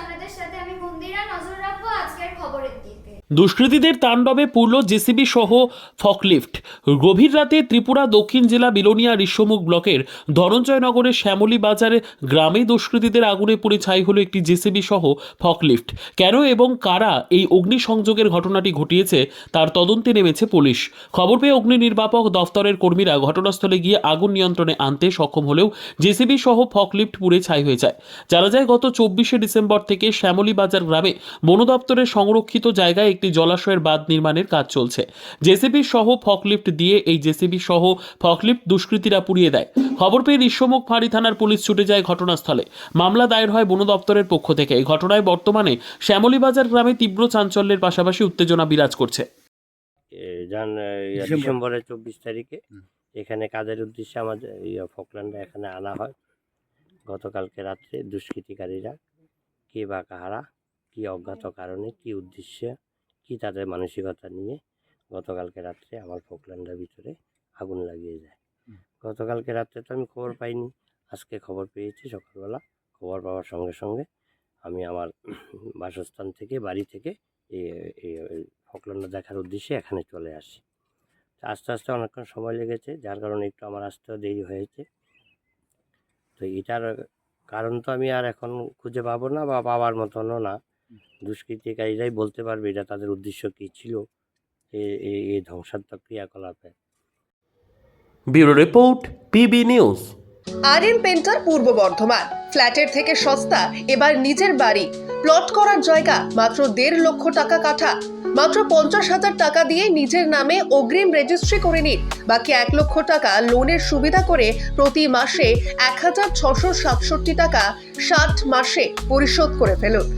আপনাদের সাথে আমি মন্দিরা নজর রাখব আজকের খবরের দিকে। দুষ্কৃতীদের তাণ্ডবে পুরল জেসিবি সহ ফকলিফট। গভীর রাতে ত্রিপুরা দক্ষিণ জেলা বিলোনিয়া ঋষ্যমুখ ব্লকের ধনঞ্জয়নগরের শ্যামলী বাজারে গ্রামে দুষ্কৃতীদের আগুনে পুড়ে ছাই হলো একটি জেসিবি সহ ফকলিফট। কেন এবং কারা এই অগ্নিসংযোগের ঘটনাটি ঘটিয়েছে তার তদন্তে নেমেছে পুলিশ। খবর পেয়ে অগ্নি নির্বাপক দফতরের কর্মীরা ঘটনাস্থলে গিয়ে আগুন নিয়ন্ত্রণে আনতে সক্ষম হলেও জেসিবি সহ ফকলিফট পুড়ে ছাই হয়ে যায়। জানা যায়, গত চব্বিশে ডিসেম্বর থেকে শ্যামলী বাজার গ্রামে বন দপ্তরের সংরক্ষিত জায়গায় একটি জলাশয়ের বাঁধ নির্মাণের কাজ চলছে। জেসিবি সহ ফকলিফট দিয়ে এই জেসিবি সহ ফকলিফট দুষ্কৃতীরা পুড়িয়ে দেয়। খবর পেয়ে ঋষ্যমুখ ফাঁড়ি থানার পুলিশ ছুটে যায় ঘটনাস্থলে। মামলা দায়ের হয় বন দপ্তরের পক্ষ থেকে। এই ঘটনায় বর্তমানে শ্যামলী বাজার গ্রামে তীব্র চাঞ্চল্যের পাশাপাশি উত্তেজনা বিরাজ করছে। যান ডিসেম্বরের চব্বিশ তারিখে এখানে কাজের উদ্দেশ্যে আমাদের ইয়ে ফকল্যান্ডে এখানে আনা হয়। গতকালকে রাত্রে দুষ্কৃতিকারীরা কে বা কাহারা কি অজ্ঞাত কারণে কি উদ্দেশ্যে কি তাদের মানসিকতা নিয়ে গতকালকে রাত্রে আমার ফকল্যান্ডের ভিতরে আগুন লাগিয়ে যায়। গতকালকে রাত্রে তো আমি খবর পাইনি। আজকে খবর পেয়েছি সকালবেলা। খবর পাওয়ার সঙ্গে সঙ্গে আমি আমার বাসস্থান থেকে বাড়ি থেকে এই ফকল্যান্ড দেখার উদ্দেশ্যে এখানে চলে আসি। তো আস্তে আস্তে অনেকক্ষণ সময় লেগেছে যার কারণে একটু আমার আসতেও দেরি হয়েছে। তো এটার কারণ তো আমি আর এখন খুঁজে পাবো না বা পাওয়ার মতনও না। দুষ্কৃতিকারীরাই বলতে পারবে এটা তাদের উদ্দেশ্য কী ছিল এই- ধ্বংসাত্মক ক্রিয়াকলাপে। Bureau report PB news. R M painter Purba Bardhaman. ফ্ল্যাটের থেকে সস্তা এবার নিজের বাড়ি। প্লট করার জায়গা মাত্র দেড় লক্ষ টাকা কাঠা। মাত্র পঞ্চাশ হাজার টাকা দিয়ে নিজের নামে অগ্রিম রেজিস্ট্রি করে নিন। বাকি এক লক্ষ টাকা লোনের সুবিধা করে প্রতি মাসে এক হাজার ছশো সাতষট্টি টাকা ষাট মাসে পরিশোধ করে ফেলুন।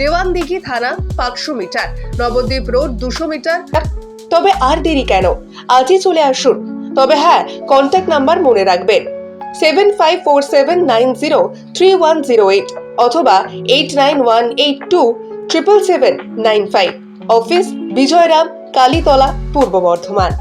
দেওয়ানদিঘি থানা পাঁচশো মিটার, নবদ্বীপ রোড দুশো মিটার। তবে আর দেরি কেন? আজই চলে আসুন। তবে হ্যাঁ কন্ট্যাক্ট নাম্বার মনে রাখবেন। Seven five four seven nine zero three one zero eight অথবা eight nine one eight two triple seven nine five office Bijoyram, Kalitala, Purba Bardhaman.